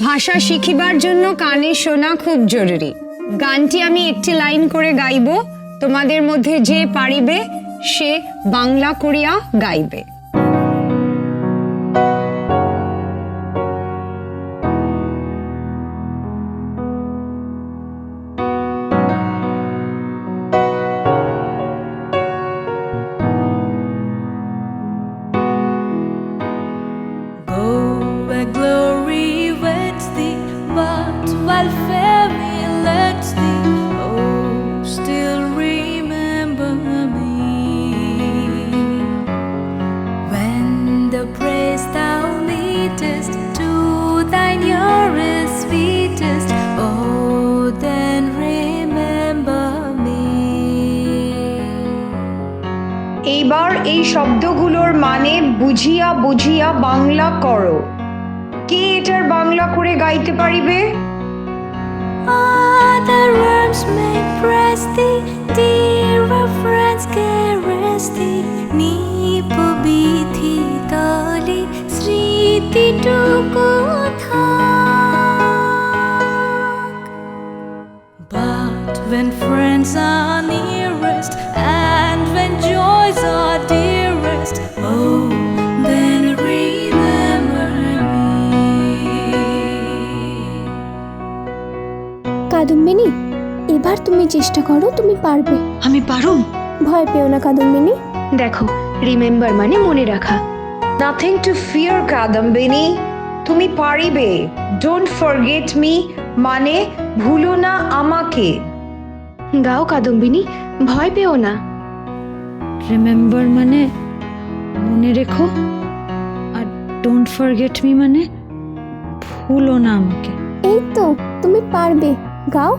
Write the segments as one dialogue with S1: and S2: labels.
S1: ভাষা শিখিবার জন্য কানে শোনা খুব জরুরি। গানটি আমি একটি লাইন করে গাইব। তোমাদের মধ্যে যে পারিবে, সে বাংলা করিয়া গাইবে।
S2: এবার এই শব্দগুলোর মানে বুঝিয়া বুঝিয়া বাংলা করো। কে এটার বাংলা করে গাইতে পারিবে?
S3: When friends are
S4: চেষ্টা করো তুমি পারবে।
S5: আমি পারুম?
S4: ভয় পেও না কাদম্বিনী।
S5: দেখো রিমেম্বার মানে মনে রাখা।
S2: Nothing to fear Kadambini. তুমি পারিবে। ডোন্ট ফরগেট মি মানে ভুলো না আমাকে।
S5: গাও কাদম্বিনী ভয় পেও না।
S6: রিমেম্বার মানে মনে রেখো। আর ডোন্ট ফরগেট মি মানে ভুলো না আমাকে।
S4: এই তো তুমি পারবে। গাও।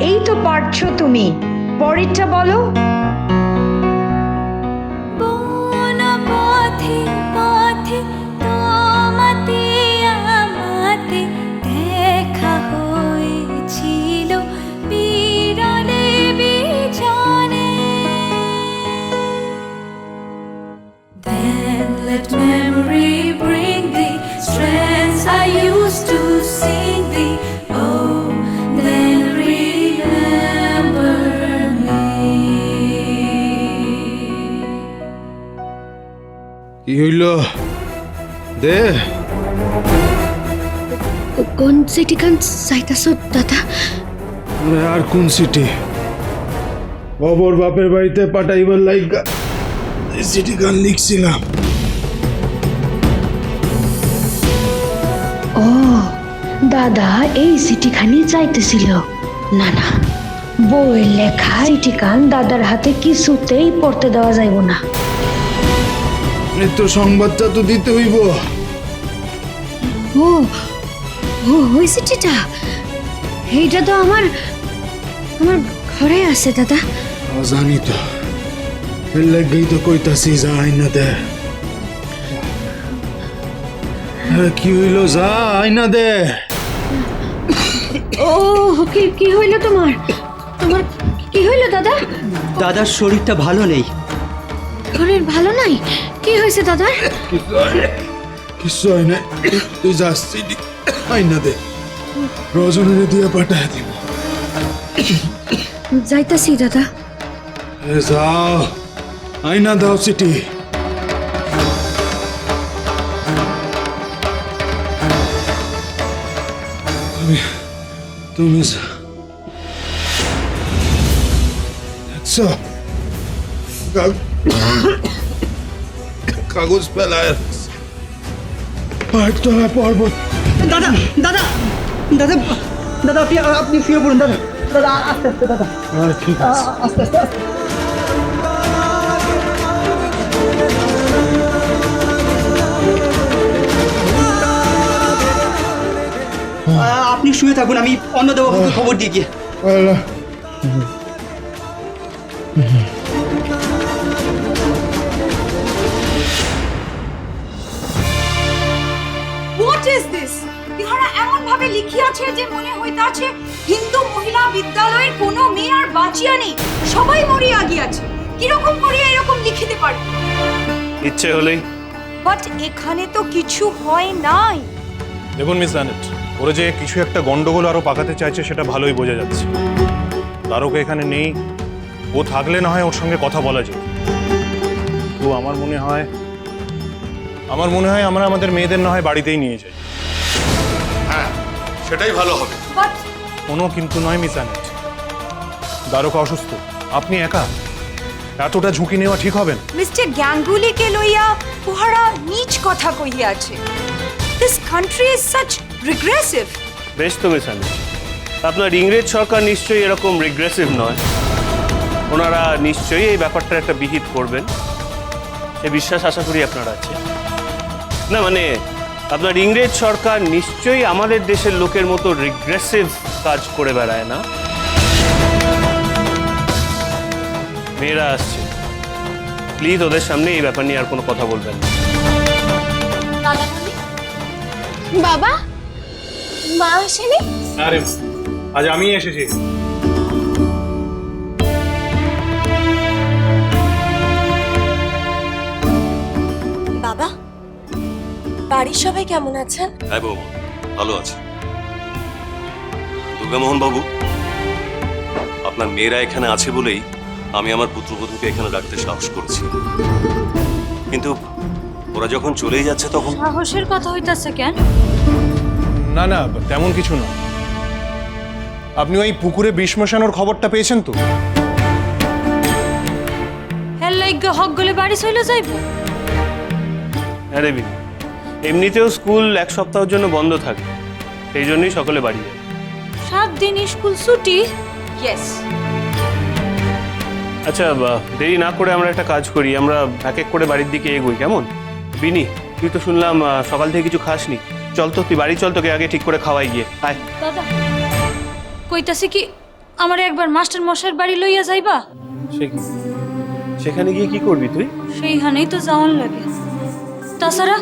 S2: এই তো পারছ তুমি। পরেরটা বলো।
S7: দে।
S5: কোন সিটি কান চাইতাছ দাদা?
S7: আর কোন সিটি খবর বাপের বাড়িতে পাঠাইবার লাইগা এই সিটি গান লিখছিলাম।
S5: ও দাদা এই চিঠিখানি চাইতেছিল। না না বইয়ের লেখা চিঠিখান দাদার হাতে কিছুতেই পড়তে দেওয়া যাইব না।
S7: তো সংবাদটা তো দিতে হইব।
S5: ও ও ওই চিঠিটা এইটা তো আমার আমার ঘরে আছে দাদা।
S7: জানি তো। এর লাগেই তো কইতাছি যা আইনা দে। হ্যাঁ, কি হইল? যা আইনা দে।
S5: ও কি কি হইল তোমার? তোমার কি হইল দাদা?
S8: দাদার শরীরটা ভালো নেই।
S5: শরীর ভালো নাই? কি হয়েছে দাদার
S7: কিছু হয় না তুই যাস চিঠি আইনা দে রজনীরে দিয়ে পাঠায় দিব
S5: যাইতাছি দাদা
S7: এ যাও আইনা দাও চিঠি তুমি তুমি যা- দেখছ কাগ- কাগজ ফেলায়। আটতলা পর্বত।
S8: দাদা দাদা দাদা দাদা আপনি আপনি শুয়ে পড়ুন দাদা। দাদা আস্তে আস্তে দাদা। আস্তে আস্তে আপনি শুয়ে থাকুন আমি অন্য দেবো খবর দিয়ে গিয়ে
S9: লিখিয়াছে যে মনে হইতাছে হিন্দু মহিলা বিদ্যালয়ের কোনো মেয়ে আর বাঁচিয়া নেই সবাই মরিয়া গিয়াছে। কীরকম করিয়া এরকম লিখিতে পারে?
S10: ইচ্ছে হলেই।
S9: বাট এখানে তো কিছু হয় নাই।
S10: দেখুন মিস জানেট ওরা যে কিছু একটা গন্ডগোল আরও পাকাতে চাইছে সেটা ভালোই বোঝা যাচ্ছে। তারকা এখানে নেই ও থাকলে না হয় ওর সঙ্গে কথা বলা যেত। তো আমার মনে হয় আমার মনে হয় আমরা আমাদের মেয়েদের না হয় বাড়িতেই নিয়ে যাই।
S11: সেটাই ভালো হবে।
S9: বাট
S10: কোনো কিন্তু নয় মিস জানেট দ্বারকা অসুস্থ আপনি একা? এতটা ঝুঁকি নেওয়া ঠিক হবে না।
S9: মিস্টার গ্যাঙ্গুলিকে লইয়া উহারা নিজ কথা কহিয়াছে। This country is such regressive
S10: বেশ তো মিস জানেট আপনার ইংরেজ সরকার নিশ্চয়ই এরকম রিগ্রেসিভ নয়। ওনারা নিশ্চয়ই এই ব্যাপারটা একটা বিহিত করবেন। সে বিশ্বাস আশা করি আপনার আছে। না মানে আপনার ইংরেজ সরকার নিশ্চয়ই আমাদের দেশের লোকের মতো রিগ্রেসিভ কাজ করে বেড়ায় না? মেয়েরা আসছে। প্লিজ ওদের সামনে এই ব্যাপার নিয়ে আর কোনো কথা বলবেন না।
S4: বাবা মা আসেনি?
S10: আরে আজ আমি এসেছি।
S9: বাড়ির সবাই কেমন আছেন?
S11: হ্যাঁ বাবু ভালো আছে। দুর্গামোহন বাবু আপনার মেয়েরা এখানে আছে বলেই আমি আমার পুত্রবধূকে এখানে রাখতে সাহস করছি। কিন্তু ওরা যখন চলেই যাচ্ছে তখন
S6: সাহসের কথা হইতাছে কেন?
S10: না না তেমন কিছু না। আপনি ওই পুকুরে বিষ মেশানোর খবরটা পেয়েছেন তো?
S6: হেল লাইক হক গলে বাড়ি চলে যাইব।
S10: হ্যাঁ রে বিনি। এমনিতেও স্কুল এক সপ্তাহের জন্য বন্ধ থাকে। সেই জন্যই সকলে বাড়ি যায়।
S6: সাত দিন স্কুল ছুটি?
S9: ইয়েস
S10: আচ্ছা দেরি না করে আমরা একটা কাজ করি। আমরা এক এক করে বাড়ির দিকে এগোই কেমন? বিনি তুই তো শুনলাম সকাল থেকে কিছু খাসনি। চল তো তুই বাড়ি চল তোকে আগে ঠিক করে খাওয়াই গিয়ে। আয়।
S6: দাদা কইতাছে কি আমার একবার মাস্টার মশাইয়ের বাড়ি লইয়া যাইবা?
S10: সেখানে গিয়ে কি করবি তুই?
S6: সেইখানেই তো যাওয়ান লাগে। তাছাড়া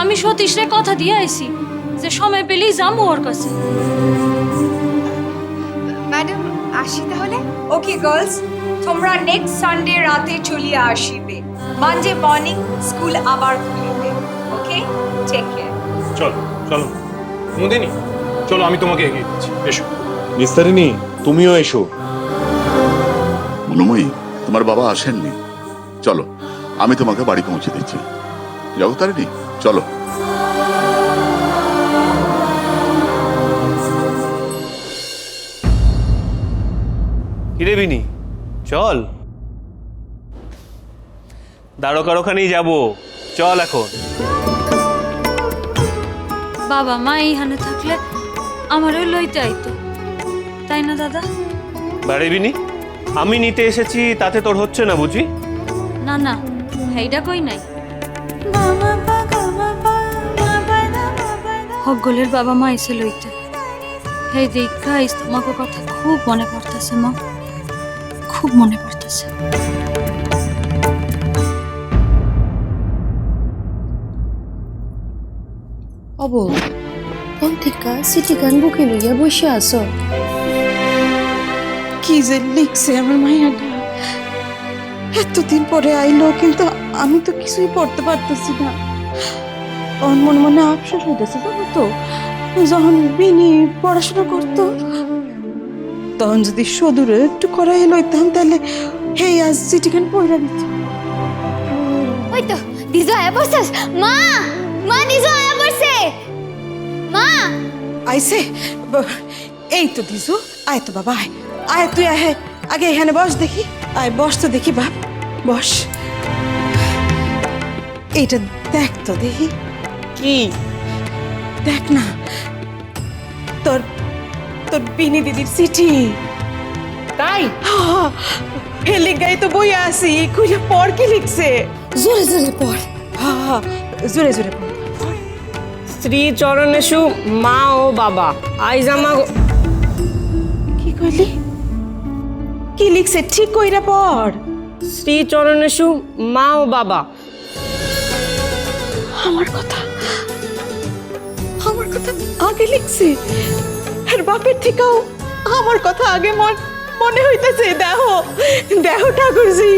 S6: আমি সতীশরে কথা দিয়ে আইছি যে সময় পেলেই যাব ওর কাছে।
S9: ম্যাডাম আসি তাহলে? ওকে গার্লস তোমরা নেক্সট সানডে রাতে চলিয়া আসিবে। মানডে মর্নিং স্কুল আবার খুলিবে। ওকে? টেক কেয়ার
S10: চল চলো। মুদিনি চলো আমি তোমাকে এগিয়ে দিচ্ছি। এসো।
S11: নিস্তারিনী তুমিও এসো।
S12: মনোময়ী তোমার বাবা আসেননি। চলো আমি তোমাকে বাড়ি পৌঁছে দিচ্ছি। জগতারিণী চলো।
S10: কিরে বিনি চল। দ্বারকার ওখানেই যাব। চল এখন।
S6: বাবা মা এইখানে থাকলে আমারও লইতে আইতো। তাই না দাদা?
S10: বাড়ি বিনি আমি নিতে এসেছি তাতে তোর হচ্ছে না বুঝি?
S6: না না হেইডা কই নাই? হকগলের বাবা মা এসে লইতে। দেখা আইস তোমাকে কথা খুব মনে পড়তেছে মা। খুব মনে পড়তেছে।
S4: অব অন্তিকা সিটি গান বুকে লইয়া বসে আছো?
S13: কি যে লিখছে আমার মাইয়াটা। এতদিন পরে আইলো কিন্তু আমি তো কিছুই পড়তে পারতেছি না। তখন মনে মনে আফসোস হইতেছে জানো তো? যখন বিনি পড়াশোনা করতো তখন যদি সদূরে একটু করাই লইতাম তাহলে হেই আজ চিঠিখান পড়া দিত।
S4: ওই তো দিজো আয়া মা! মা দিজো আয়া পড়ছে? মা!
S13: আইসে ব- এই তো দিজু আয় তো বাবা আয়। আয় তুই আয় আগে এখানে বস দেখি আয় বস তো দেখি বাপ। বস। এইটা দেখ তো দেখি। কি? দেখ না। তোর তোর বিনি দিদির চিঠি। তাই? হেলে গাই তো বই আসি খুঁজে পড় কি লিখছে?
S4: জোরে জোরে পড়।
S13: হা হা জোরে জোরে পড়।
S14: শ্রী চরণেশু মা ও বাবা। আইজ আমা
S13: কি কইলি? কি লিখছে? ঠিক কইরা পড়।
S14: শ্রী চরণেশু মা ও বাবা।
S13: আমার কথা আমার কথা আগে লিখছে। আর বাপের থেকেও আমার কথা আগে মন মনে হইতেছে দেহ দেহ ঠাকুরজি।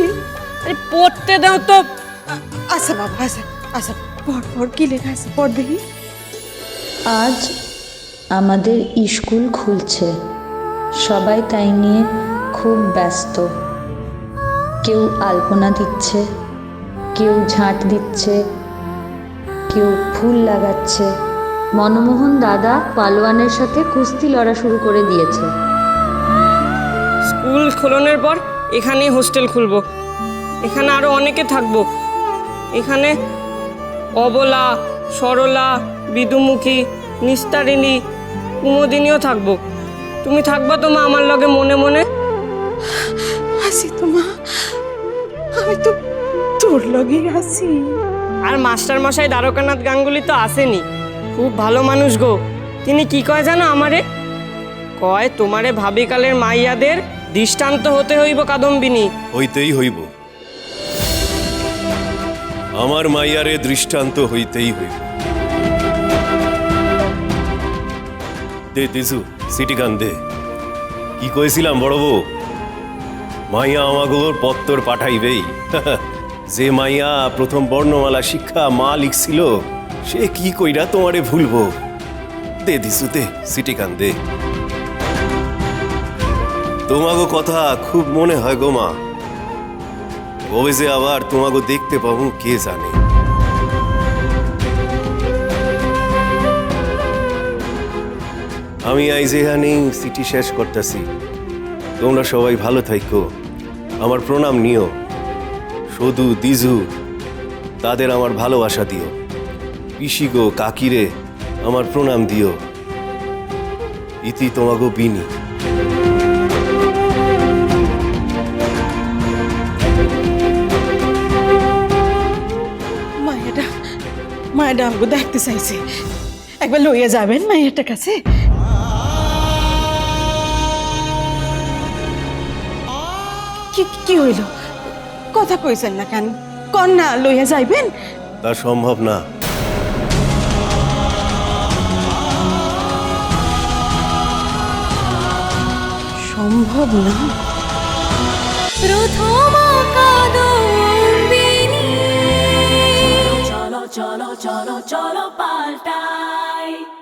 S14: আরে পড়তে দাও তো।
S13: আচ্ছা বাবা আচ্ছা আচ্ছা পড় পড় কি লেখা আছে? পড় দেখি।
S5: আজ আমাদের স্কুল খুলছে। সবাই তাই নিয়ে খুব ব্যস্ত। কেউ আলপনা দিচ্ছে কেউ ঝাঁট দিচ্ছে কেউ ফুল লাগাচ্ছে। মনমোহন দাদা পালোয়ানের সাথে কুস্তি লড়া শুরু করে দিয়েছে।
S14: স্কুল খোলনের পর এখানেই হোস্টেল খুলবো। এখানে আরও অনেকে থাকব। এখানে অবলা সরলা বিদুমুখী নিস্তারিণী কুমোদিনীও থাকব। তুমি থাকবা তো মা আমার লগে মনে মনে?
S13: আসি তো মা। আমি তো তোর লগেই আছি।
S14: আর মাস্টার মশাই দ্বারকানাথ গাঙ্গুলি তো আসেনি। খুব ভালো মানুষ গো। তিনি কি কয় জানো আমারে? কয় তোমারে ভাবিকালের মাইয়াদের দৃষ্টান্ত হতে হইব কাদম্বিনী।
S11: হইতেই হইব। আমার মাইয়ারে দৃষ্টান্ত হইতেই হইব। দে তেজু সিটি গান দে। কি কয়েছিলাম বড় বউ? মাইয়া আমাগোর পত্তর পাঠাইবেই। যে মাইয়া প্রথম বর্ণমালা শিক্ষা মা লিখছিল, সে কি কইরা তোমারে ভুলবো? দে দিসু দে সিটি গান দে। তোমাগো কথা খুব মনে হয় গো মা। কবে যে আবার তোমাকে দেখতে পাবো, কে জানে। আমি আইজ এখানে সিটি শেষ করতেছি। তোমরা সবাই ভালো থাইকো। আমার প্রণাম নিও। সদু, দিজু, তাদের আমার ভালোবাসা দিও। পিসি গো, কাকিরে, আমার প্রণাম দিও। ইতি তোমাগো বিনি।
S13: মায়েরা মায়েরা আমাকে দেখতে চাইছে। একবার লইয়া যাবেন মায়েরটার কাছে? কি কি হইল? কথা কইছেন না কেন? কন না লইয়া যাইবেন?
S11: তা সম্ভব না।
S13: সম্ভব না?
S3: প্রথম
S15: চলো চলো চলো চলো পাল্টাই।